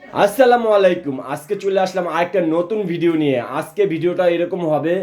আসসালামু আলাইকুম। আজকে চলে আসলাম আরেকটা নতুন ভিডিও নিয়ে। আজকে ভিডিওটা এরকম হবে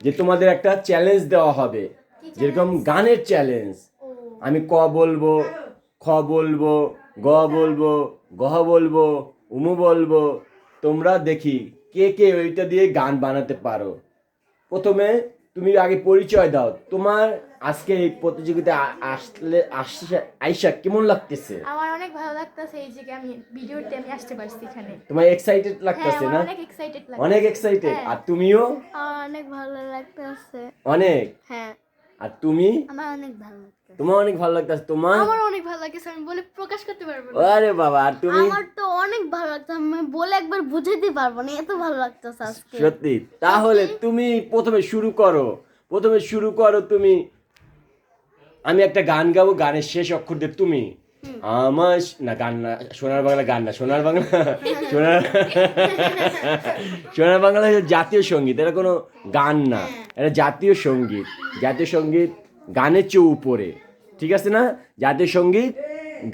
যে তোমাদের একটা চ্যালেঞ্জ দেওয়া হবে। যেরকম গানের চ্যালেঞ্জ আমি ক বলব খ বলব গ বলব গহ বলব উমু বলব। তোমরা দেখি কে কে ওইটা দিয়ে গান বানাতে পারো। প্রথমে তুমি আগে পরিচয় দাও। তোমার আজকে এই প্রতিযোগিতা আসলে আসছে আইসা কেমন লাগতেছে? আমার অনেক ভালো লাগতেছে এই যে আমি ভিডিওতে আমি আসতে পারছি এখানে। তোমার এক্সাইটেড হ্যাঁ লাগতেছে না? অনেক এক্সাইটেড লাগে অনেক এক্সাইটেড হ্যাঁ। আর তুমিও? অনেক ভালো লাগতেছে। অনেক? হ্যাঁ। আর তুমি? আমার অনেক ভালো লাগতেছে। তোমার অনেক ভালো লাগতেছে তোমার? আমার অনেক ভালো লাগছে আমি বলে প্রকাশ করতে পারব না। আরে বাবা আর তুমি? আমার তো অনেক ভালো লাগছে আমি বলে একবার বুঝাইতে পারব না এত ভালো লাগতেছে আজকে। সত্যি? তাহলে তুমি প্রথমে শুরু করো। প্রথমে শুরু করো তুমি। আমি একটা গান গাবো গানের শেষ অক্ষর দিয়ে তুমি। আমার না গান না সোনার বাংলা গান না সোনার বাংলা সোনার সোনার বাংলা জাতীয় সংগীত এটা কোনো গান না এটা জাতীয় সংগীত জাতীয় সংগীত গানের চেয়ে উপরে ঠিক আছে না? জাতীয় সংগীত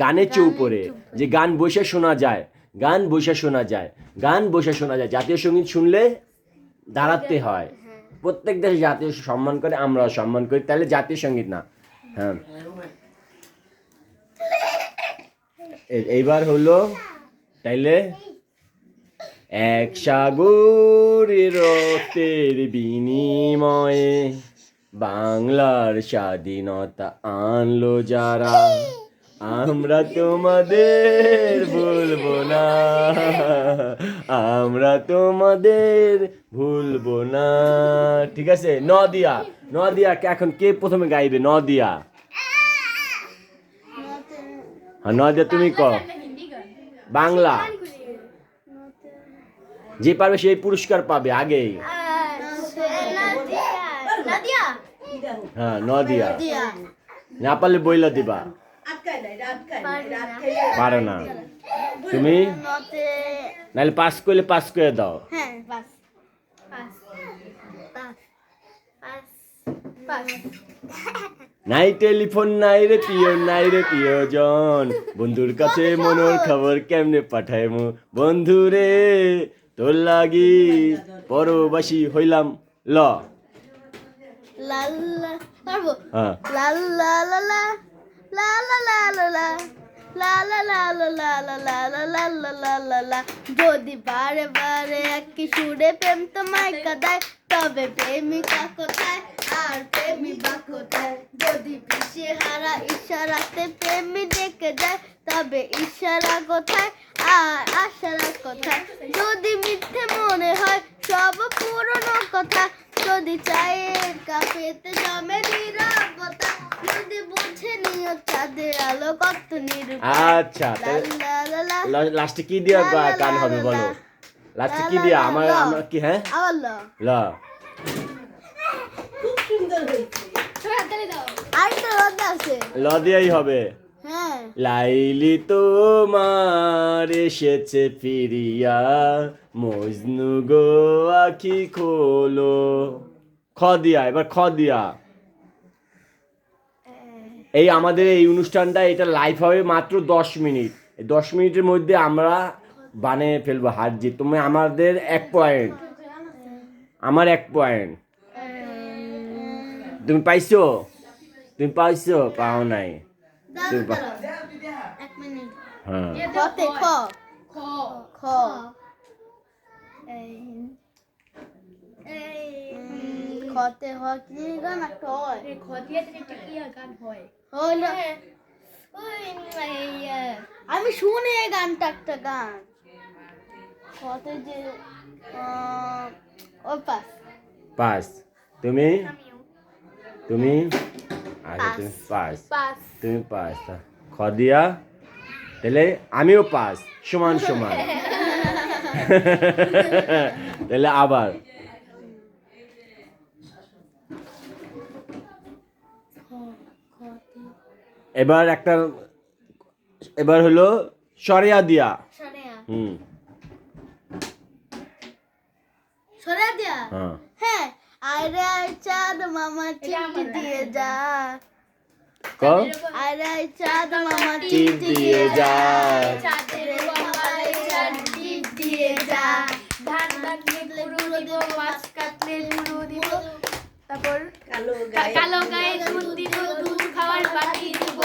গানের চেয়ে উপরে যে গান বসে শোনা যায় গান বসে শোনা যায় গান বসে শোনা যায় জাতীয় সংগীত শুনলে দাঁড়াতে হয় প্রত্যেক দেশে জাতীয় সম্মান করে আমরাও সম্মান করি তাহলে জাতীয় সংগীত না হ্যাঁ। এইবার হলো তাইলে এক সাগরের রক্তের বিনিময়ে বাংলার স্বাধীনতা আনলো যারা। আমরা তোমাদের ভুলবো না। আমরা তোমাদের ভুলবো না। ঠিক আছে? নদিয়া। নদিয়া এখন কে প্রথমে গাইবে? নদিয়া। হ্যাঁ নদিয়া তুমি ক বাংলা। যে পারবে সেই পুরস্কার পাবে আগেই। হ্যাঁ নদিয়া। না পারলে বইলা দিবা। পারো না। তুমি? নাহলে পাস করলে পাস করে দাও। হ্যাঁ পাস। নাই টেলিফোন নাই রে প্রিয় নাই রে প্রিয়জন বন্ধুর কাছে মনোর খবর কেমনে পাঠাইম বন্ধু রে তোর লাগি পরবাসী হইলাম ল যদি বারে বারে একই সুরে প্রেম তোমায় কাদায় তবে প্রেমিকা কোথায় ইশারাতে প্রেমী ডেকে যায় তবে ইশারা কোথায়? আর আশারা কোথায়? যদি মিথ্যে মনে হয় সব পুরনো কথা। যদি চায়ের কাপেতে জমে নিরাপত্তা যদি বুঝে নিও চাঁদের আলো কত নিরূপ আচ্ছা লাস্টে কি দিয়া গান হবে বলো? লাস্টে কি দিয়া? আমার আমরা কি হ্যাঁ? আবার ল। ল। আরেকটা রদ আছে ল দিয়াই হবে। হ্যাঁ। লাইলি তোমার এসেছে ফিরিয়া মজনু গো আখি খোলো। খ দিয়া এবার খ দিয়া। এই আমাদের এই অনুষ্ঠানটা এটা লাইভ হবে মাত্র দশ মিনিট। এই দশ মিনিটের মধ্যে আমরা বানিয়ে ফেলব হার জিত তুমি আমাদের এক পয়েন্ট আমার এক পয়েন্ট তুমি পাইছো? তুমি পাইছো পাও নাই তুমি হ্যাঁ খ খ খতে হয় কি গান একটা হয় খতিয়া একটা কি গান হয় হলো আমি শুনে গানটা একটা গান কতে যে ও পাস পাস তুমি তুমি আচ্ছা তুমি পাস তুমি পাস খদিয়া তাহলে আমিও পাস সমান সমান। তাহলে আবার। এবার একটা এবার হলো সরিয়া দিয়া। হুম। সরেয়া দিয়া? হ্যাঁ। হ্যাঁ আরে চাঁদ মামা চিঠি দিয়ে যা। আরে চাঁদ মামা চিঠি দিয়ে যা। চাঁদের দিয়ে যা। তারপর কালো গায়ে দিব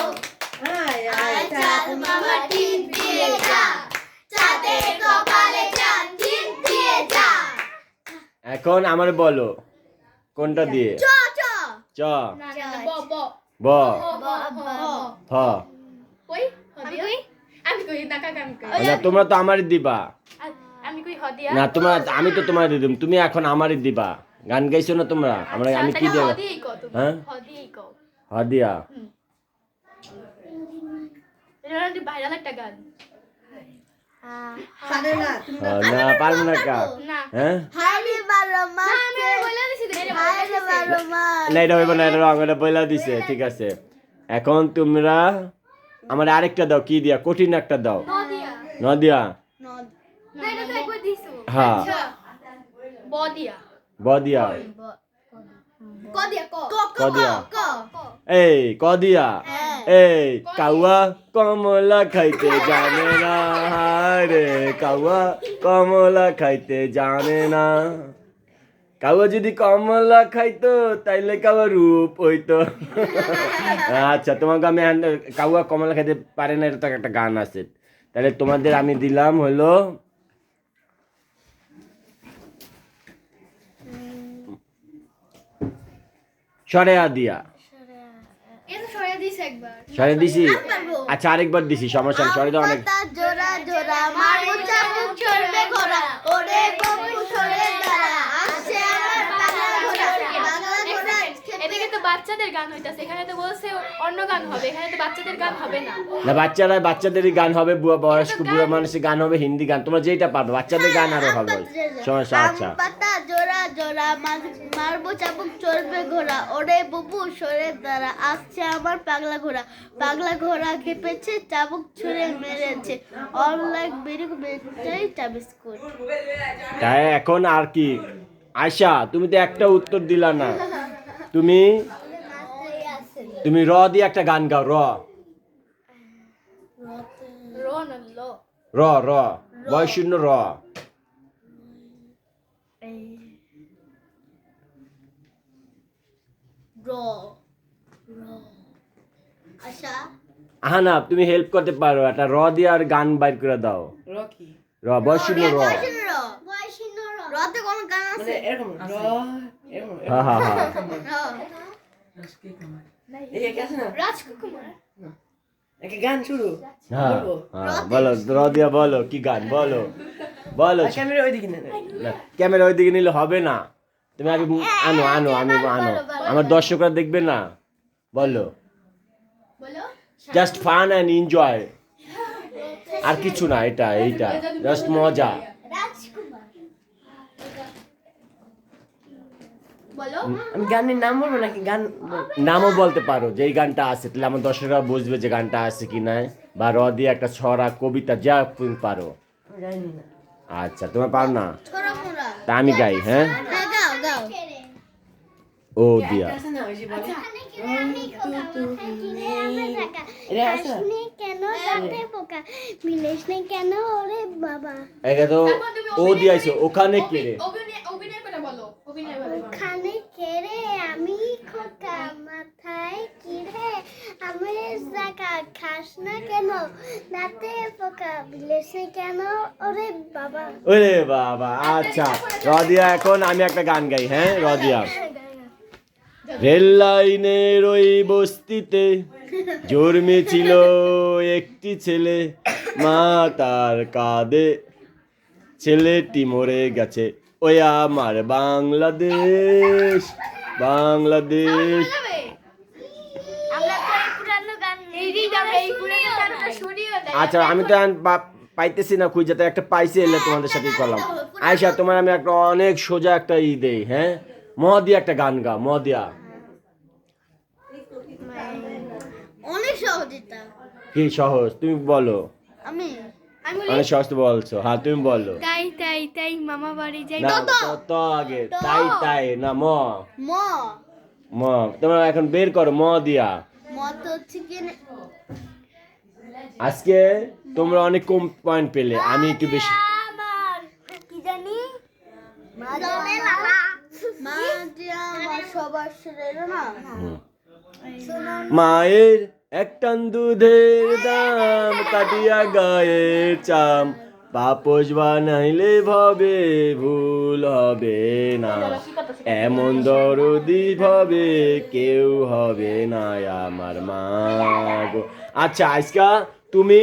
চাঁদ মামা দিয়ে যা। চাঁদের চাঁদ দিয়ে যা। এখন আমার বলো। কোনটা দিয়ে? চ ব ব। ব। ব ব কই? আমি আমি কই? না তোমরা তো আমারই দিবা। আমি কই হদিয়া? না তোমরা আমি তো তোমার দিম। তুমি এখন আমারই দিবা। গান গাইছো না তোমরা? আমরা আমি কি দেব হ্যাঁ? হাদিয়া। ভাইরাল একটা গান। না তুমি না পারব না কা না হ্যাঁ না এটা হইব না এটা রং এটা বইলা দিছে ঠিক আছে। এখন তোমরা আমার আরেকটা দাও কি দিয়া? কঠিন একটা দাও। নদিয়া। হ্যাঁ। আচ্ছা। বদিয়া। বদিয়া। কদিয়া এই কদিয়া। হ্যাঁ। এই কাউয়া কমলা খাইতে জানে না। রে কাউয়া কমলা খাইতে জানে না। কাউয়া যদি কমলা খাইতো, তাইলে কাউয়া রূপ হইতো। আচ্ছা তোমাকে আমি কাউয়া কমলা খাইতে পারে না, এটা একটা গান আছে। তাহলে তোমাদের আমি দিলাম হলো সরেয়া দিয়া। সরে দিছ? আচ্ছা আরেকবার দিছি, সমস্যা সরে দাও অনেক জোড়া জোড়া, মারবো চাবুক চড়বে ঘোড়া। ওরে বকু সরে দাঁড়া আসছে আমার বাংলা ঘোড়া বাংলা ঘোড়া এটা কিন্তু বাচ্চাদের গান হইতাছে এখানে তো বলছে অন্য গান হবে এখানে তো বাচ্চাদের গান হবে না। না বাচ্চারা বাচ্চাদেরই গান হবে বুড়া বয়স্ক বুড়া মানুষের গান হবে হিন্দি গান। তোমরা যেটা পারবে বাচ্চাদের গান আরও হবে। সমস্যা আচ্ছা। পাতা জোড়া জোড়া মারবো চাবুক চড়বে ঘোড়া ওরে বুবু সরে দাঁড়া আসছে আমার পাগলা ঘোড়া। পাগলা ঘোড়া খেপেছে চাবুক ছুঁড়ে মেরেছে। অনলাইন বেরিক বেচাই চাবিস্কুট তাই এখন আর কি? আয়শা তুমি তো একটা উত্তর দিলা না। তুমি তুমি র দিয়ে একটা গান গাও র। র র র। বয় শূন্য র। র র। আশা আহা না তুমি হেল্প করতে পারো একটা র দিয়ে আর গান বাইর করে দাও। রকি র বয় শূন্য র। রতে কোন গান মানে আছে এরকম র এরকম হ্যাঁ হ্যাঁ হ্যাঁ এই এক আছে না রাজকুমার একটা গান শুরু। হ্যাঁ হ্যাঁ বলো র দিয়া বলো কি গান? বলো বলো। ক্যামেরা ওইদিকে ক্যামেরা ওইদিকে নিলে হবে না। তুমি আগে আনো আনো আমি আনো। আমার দর্শকরা দেখবে না। বলো। বলো। জাস্ট ফান অ্যান্ড এনজয় আর কিছু না এটা এইটা। জাস্ট মজা। আমি গানের নাম বলব নাকি গান নামও বলতে পারো যে এই গানটা আছে তাহলে আমার দর্শকরা বুঝবে যে গানটা আছে কি না বা র দিয়ে একটা ছড়া কবিতা যা তুমি পারো। আচ্ছা তোমার পারো না? তা আমি গাই হ্যাঁ? হ্যাঁ ও দিয়া। আছে না ওই যে বলে এটা আছে? না? কেন রাতে পোকা মিলেশ নে কেন ওরে বাবা? এটা তো ও দিয়েছে ওখানে কে রে অভিনয় অভিনয় করে বলো অভিনয় করে বলো। ওখানে কেড়ে আমি খোকা মাথায় কিরে? খাস না কেন? রাতে পোকা কেন? ওরে বাবা। ওরে বাবা আচ্ছা রদিয়া, এখন আমি একটা গান গাই হ্যাঁ রদিয়া? রেল লাইনের ওই বস্তিতে জন্মেছিল একটি ছেলে, মা তার কাঁদে ছেলেটি মরে গেছে। ওই আমার বাংলাদেশ বাংলাদেশ। যাবে আমরা তো এই পুরানো গান এই রিদাম এই পুরোটা চারটা শুনিও দেয়। আচ্ছা আমি তো এখন পা- পাইতেছি না খুঁজে তো একটা পাইছি এলে তোমাদের সাথে করলাম। আয়সা তোমার আমি একটা অনেক সোজা একটা ই দেই হ্যাঁ? মহাদিয়া একটা গান গা মহাদিয়া। অনেক সহজ কি সহজ? তুমি বলো। আমি অনেক মানে সহজ বলছো। হ্যাঁ তুমি বলো। তাই তাই তাই মামা বাড়ি যাই। না ত আগে। তাই তাই না ম। ম। ম। তোমরা এখন বের করো ম দিয়া। ম তো হচ্ছে কি আজকে তোমরা অনেক কম পয়েন্ট পেলে। আমি একটু বেশি কি জানি? মায়ের মায়ের একটান দুধের দাম কাটিয়া গায়ের চাম। পাপস বানাইলে ভবে ভুল হবে না। এমন দরদি ভবে কেউ হবে না আমার মা গো। আচ্ছা আজকা তুমি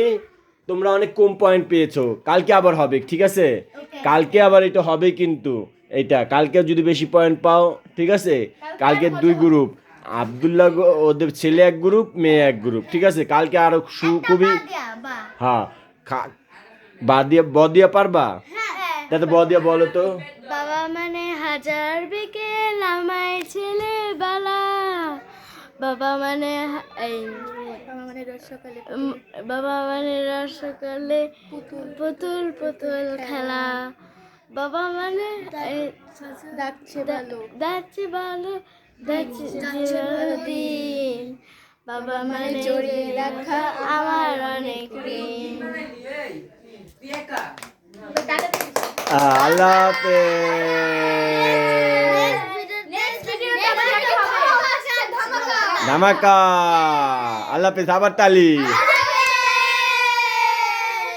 তোমরা অনেক কম পয়েন্ট পেয়েছ। কালকে আবার হবে ঠিক আছে? কালকে আবার এটা হবে কিন্তু এটা। কালকে যদি বেশি পয়েন্ট পাও ঠিক আছে? কালকে দুই গ্রুপ আবদুল্লাহ গো- ওদের ছেলে এক গ্রুপ মেয়ে এক গ্রুপ ঠিক আছে? কালকে আরও সু- খুবই। হ্যাঁ খা- বা দিয়া ব দিয়া পারবা? হ্যাঁ। তাতে ব দিয়া বলো তো। বাবা মানে হাজার বিকেল আমায় ছেলে বালা। বাবা মানে এই বাবা মানে রোজ সকালে উম, বাবা মানে রস সকালে পুতুল। পুতুল খেলা। বাবা মানে ডাকছে ভালো যাচ্ছে ভালো দিন বাবা মানে জড়িয়ে রাখা আমার অনেক আল্লাহ ধামাকা। আল্লাহ হাফেজ আবার তালি।